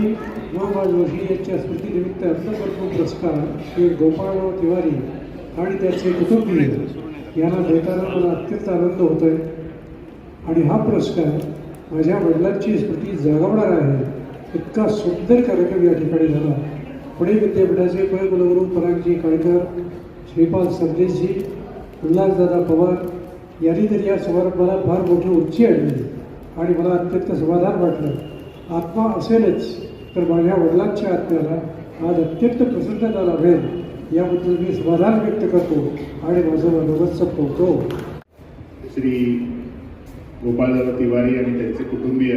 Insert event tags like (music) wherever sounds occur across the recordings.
आणि गोपाळ जोशी यांच्या स्मृतीनिमित्त अन्नपत्न पुरस्कार श्री गोपाळराव तिवारी आणि त्याचे कुटुंबीय यांना भेटायला मला अत्यंत आनंद होतो आहे आणि हा पुरस्कार माझ्या वडिलांची स्मृती जागवणार आहे. इतका सुंदर कार्यक्रम या ठिकाणी झाला. पुणे विद्यापीठाचे कुलगुरू परागजी काळकर श्रीपाल सरदेशजी उल्हासदादा पवार यांनी तर या समारंभाला फार मोठी उंची आणली. आणि मला अत्यंत समाधान वाटलं. आत्मा असेलच. तर माझ्या वडिलांच्या आत्म्याला आज अत्यंत प्रसन्नता लाभेल याबद्दल मी समाधान व्यक्त करतो आणि माझं मनोगत संपवतो. श्री गोपाळराव तिवारी आणि त्यांचे कुटुंबीय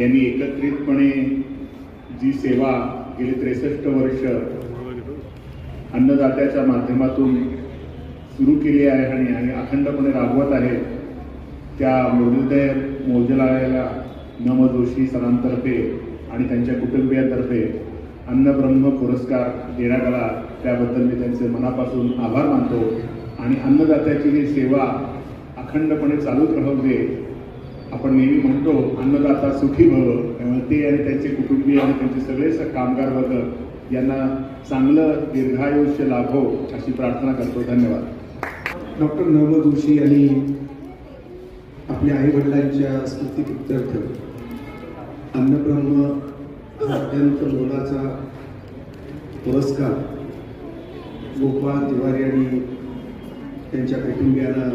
यांनी एकत्रितपणे जी सेवा गेली त्रेसष्ट वर्ष अन्नदात्याच्या माध्यमातून सुरू केली आहे आणि आणि अखंडपणे राबवत आहे त्या मृदय मोजलाला नम जोशी सरांतर्फे आणि त्यांच्या कुटुंबियांतर्फे अन्नब्रह्म पुरस्कार देण्यात आला. त्याबद्दल मी त्यांचे मनापासून आभार मानतो. आणि अन्नदात्याची ही सेवा अखंडपणे चालूच राहू दे. आपण नेहमी म्हणतो अन्नदाता सुखी भव. त्यामुळे ते आणि त्यांचे कुटुंबीय आणि त्यांचे सगळे कामगार वर्ग यांना चांगलं दीर्घायुष्य लाभो अशी प्रार्थना करतो. धन्यवाद. डॉक्टर नव जोशी यांनी आपल्या आईवडिलांच्या स्मृतीप्रित्यर्थ. अन्नब्रह्म अत्यंत मोलाचा पुरस्कार गोपाळ तिवारी आणि त्यांच्या कुटुंबियांना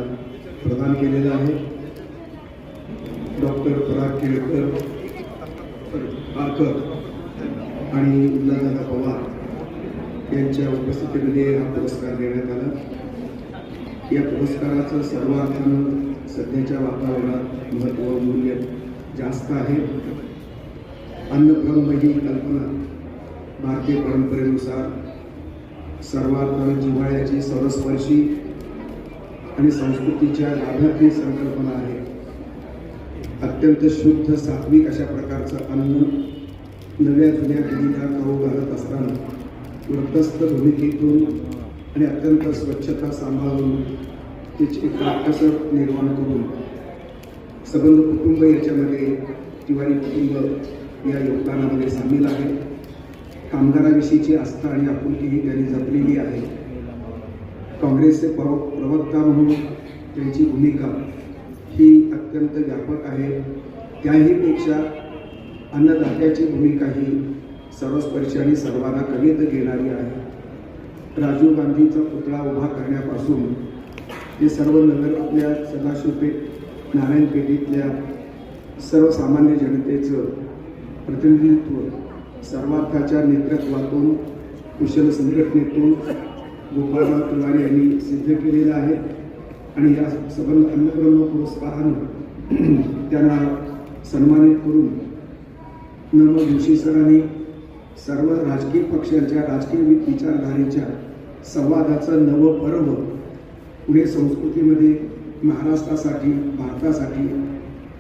प्रदान केलेला आहे. डॉक्टर पराग केळकर पारकर आणि उल्हादादा पवार यांच्या उपस्थितीमध्ये हा पुरस्कार देण्यात आला. या पुरस्काराचं सर्वार्थानं सध्याच्या वातावरणात महत्त्व मूल्य जास्त आहे. अन्नब्रह्म ही कल्पना भारतीय परंपरेनुसार सर्वात जिव्हाळ्याची सरस्पर्शी आणि संस्कृतीच्या लाभार्थी संकल्पना आहे. अत्यंत शुद्ध सात्विक अशा प्रकारचं अन्न नव्या जुन्या पिढीला खाऊ घालत असताना वृत्तस्थ भूमिकेतून आणि अत्यंत स्वच्छता सांभाळून त्याची एक काटकसर निर्माण करून सबंध कुटुंब याच्यामध्ये तिवारी कुटुंब या योगदानामध्ये सामील आहे. कामगाराविषयीची आस्था आणि आपुलकी ही त्यांनी जपलेली आहे. काँग्रेसचे प्रव प्रवक्ता म्हणून त्यांची भूमिका ही अत्यंत व्यापक आहे. त्याहीपेक्षा अन्नदात्याची भूमिका ही सर्वस्पर्शी आणि सर्वांना कवित घेणारी आहे. राजीव गांधीचा पुतळा उभा करण्यापासून ते सर्व नगरातल्या सदाशिवपेठ नारायणपेठेतल्या सर्वसामान्य जनतेचं प्रतिनिधित्व सर्वार्थाच्या नेतृत्वातून कुशल संघटनेतून गोपाळराव तिवारी यांनी सिद्ध केलेलं आहे. आणि या सबंध अन्नब्रह्म पुरस्कारानं (clears throat) त्यांना सन्मानित करून नम जोशी सरांनी सर्व राजकीय पक्षांच्या राजकीय विचारधारेच्या संवादाचं नवं पर्व पुणे संस्कृतीमध्ये महाराष्ट्रासाठी भारतासाठी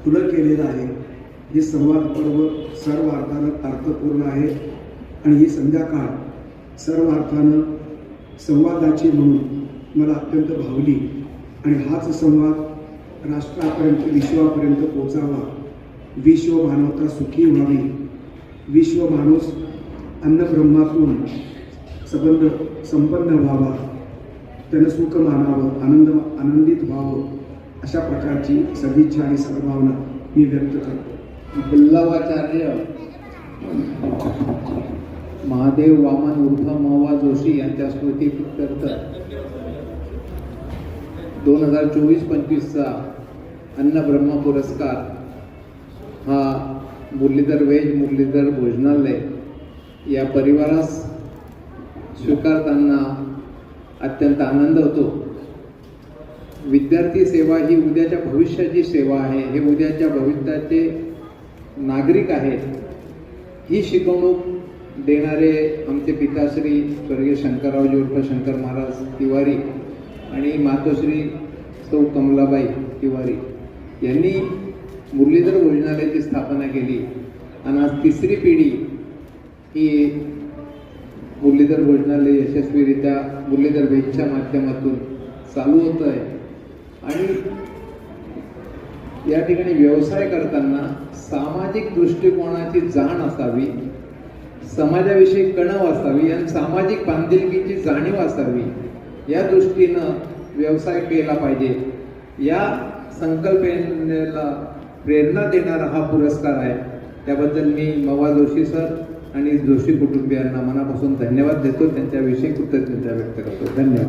खुलं केलेलं आहे. हे संवाद पर्व सर्व अर्थानं अर्थपूर्ण आहे. आणि ही संध्याकाळ सर्व अर्थानं संवादाची म्हणून मला अत्यंत भावली. आणि हाच संवाद राष्ट्रापर्यंत विश्वापर्यंत पोचावा विश्व मानवता सुखी व्हावी. विश्व माणूस अन्नब्रह्मातून संबंध संपन्न व्हावा. त्यानं सुख मानावं आनंद आनंदित व्हावं अशा प्रकारची सदिच्छा आणि सद्भावना मी व्यक्त करतो. बल्लवाचार्य महादेव वामन उर्फ मवा जोशी यांच्या स्मृती दोन हजार चोवीस पंचवीसचा अन्न ब्रह्म पुरस्कार हा मुरलीधर वेज मुरलीधर भोजनालय या परिवारास स्वीकारताना अत्यंत आनंद होतो. विद्यार्थी सेवा ही उद्याच्या भविष्याची सेवा आहे. हे उद्याच्या भविष्याचे नागरिक आहेत ही शिकवणूक देणारे आमचे पिताश्री स्वर्गीय शंकररावजी उर्फ शंकर महाराज तिवारी आणि मातोश्री सौ कमलाबाई तिवारी यांनी मुरलीधर भोजनालयाची स्थापना केली. आणि आज तिसरी पिढी ही मुरलीधर भोजनालय यशस्वीरित्या मुरलीधर वेजच्या माध्यमातून चालू होतं आहे आणि या ठिकाणी व्यवसाय करताना सामाजिक दृष्टिकोनाची जाण असावी समाजाविषयी कणव असावी आणि सामाजिक बांधिलकीची जाणीव असावी या दृष्टीनं व्यवसाय केला पाहिजे. या संकल्पनेला प्रेरणा देणारा हा पुरस्कार आहे. त्याबद्दल मी मवा जोशी सर आणि जोशी कुटुंबियांना मनापासून धन्यवाद देतो. त्यांच्याविषयी कृतज्ञता व्यक्त करतो. धन्यवाद.